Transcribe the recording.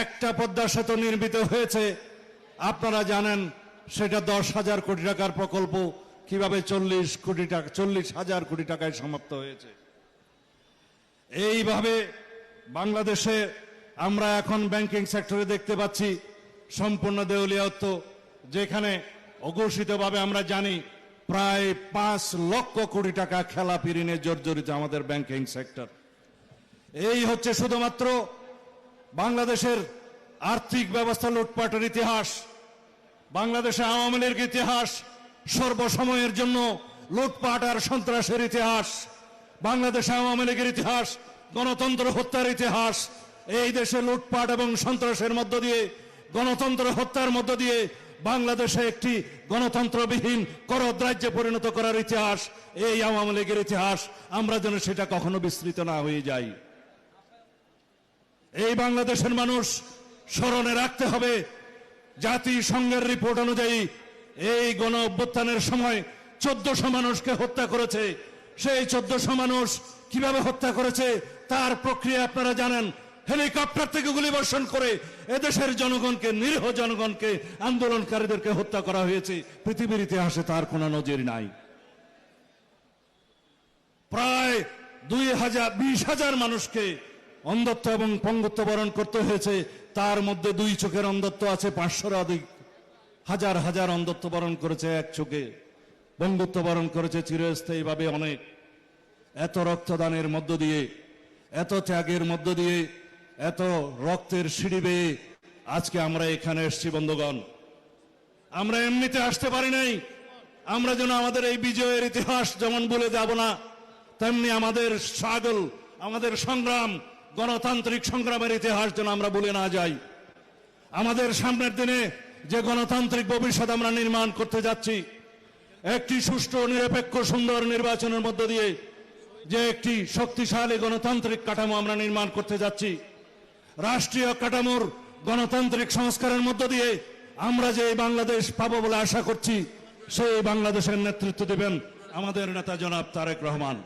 একটা পদ্মা সেতু নির্মিত হয়েছে। আপনারা জানেন, সেটা দশ হাজার কোটি টাকার প্রকল্প। কীভাবে চল্লিশ কোটি টাকা, চল্লিশ হাজার কোটি টাকায় সমাপ্ত হয়েছে। এইভাবে বাংলাদেশে আমরা এখন ব্যাংকিং সেক্টরে দেখতে পাচ্ছি, সম্পূর্ণ দেউলিয়াত্ব যেখানে অঘোষিতভাবে আমরা জানি, প্রায় পাঁচ লক্ষ কোটি টাকা খেলাপি ঋণে জর্জরিত আমাদের ব্যাংকিং সেক্টর এই হচ্ছে শুধুমাত্র বাংলাদেশের আর্থিক ব্যবস্থা লুটপাটের ইতিহাস, বাংলাদেশে আওয়ামী লীগ ইতিহাস, সর্বসময়ের জন্য লুটপাট আর সন্ত্রাসের ইতিহাস, বাংলাদেশে আওয়ামী লীগের ইতিহাস, গণতন্ত্র হত্যার ইতিহাস, এই দেশে লুটপাট এবং সন্ত্রাসের মধ্য দিয়ে, গণতন্ত্র হত্যার মধ্য দিয়ে বাংলাদেশে একটি গণতন্ত্রবিহীন করদ্রাজ্যে পরিণত করার ইতিহাস, এই আওয়ামী লীগের ইতিহাস, আমরা যেন সেটা কখনো বিস্তৃত না হয়ে যাই। এই বাংলাদেশের মানুষ স্মরণে রাখতে হবে, জাতিসংঘের রিপোর্ট অনুযায়ী এই গণ অভ্যুত্থানের সময় চোদ্দশো মানুষকে হত্যা করেছে। সেই চোদ্দশো মানুষ কীভাবে হত্যা করেছে তার প্রক্রিয়া আপনারা জানেন। হেলিকপ্টার থেকে গুলি বর্ষণ করে এদেশের জনগণকে, নিরীহ জনগণকে, আন্দোলনকারীদেরকে হত্যা করা হয়েছে। পৃথিবীর ইতিহাসে তার কোনো নজির নাই। প্রায় দুই হাজার, বিশ হাজার মানুষকে অন্ধত্ব এবং পঙ্গুত্ব বরণ করতে হয়েছে। তার মধ্যে দুই চোখের অন্ধত্ব আছে পাঁচশোর অধিক, হাজার হাজার অন্ধত্ব বরণ করেছে এক চোখে। বঙ্গুত্ব বরণ করেছে চিরস্থায়ীভাবে অনেক। এত রক্তদানের মধ্য দিয়ে, এত ত্যাগের মধ্য দিয়ে, এত রক্তের সিঁড়ি বেয়ে আজকে আমরা এখানে এসছি, বন্ধুগণ। আমরা এমনিতে আসতে পারি নাই। আমরা যেন আমাদের এই বিজয়ের ইতিহাস যেমন বলে যাব না, তেমনি আমাদের সাগল আমাদের সংগ্রাম গণতান্ত্রিক সংগ্রামের ইতিহাস যেন আমরা বলে না যাই। আমাদের সামনের দিনে যে গণতান্ত্রিক ভবিষ্যৎ আমরা নির্মাণ করতে যাচ্ছি, একটি সুষ্ঠু, নিরপেক্ষ, সুন্দর নির্বাচনের মধ্য দিয়ে যে একটি শক্তিশালী গণতান্ত্রিক কাঠামো আমরা নির্মাণ করতে যাচ্ছি, রাষ্ট্রীয় কাঠামোর গণতান্ত্রিক সংস্কারের মধ্য দিয়ে আমরা যে বাংলাদেশ পাবো বলে আশা করছি, সেই বাংলাদেশের নেতৃত্ব দেবেন আমাদের নেতা জনাব তারেক রহমান।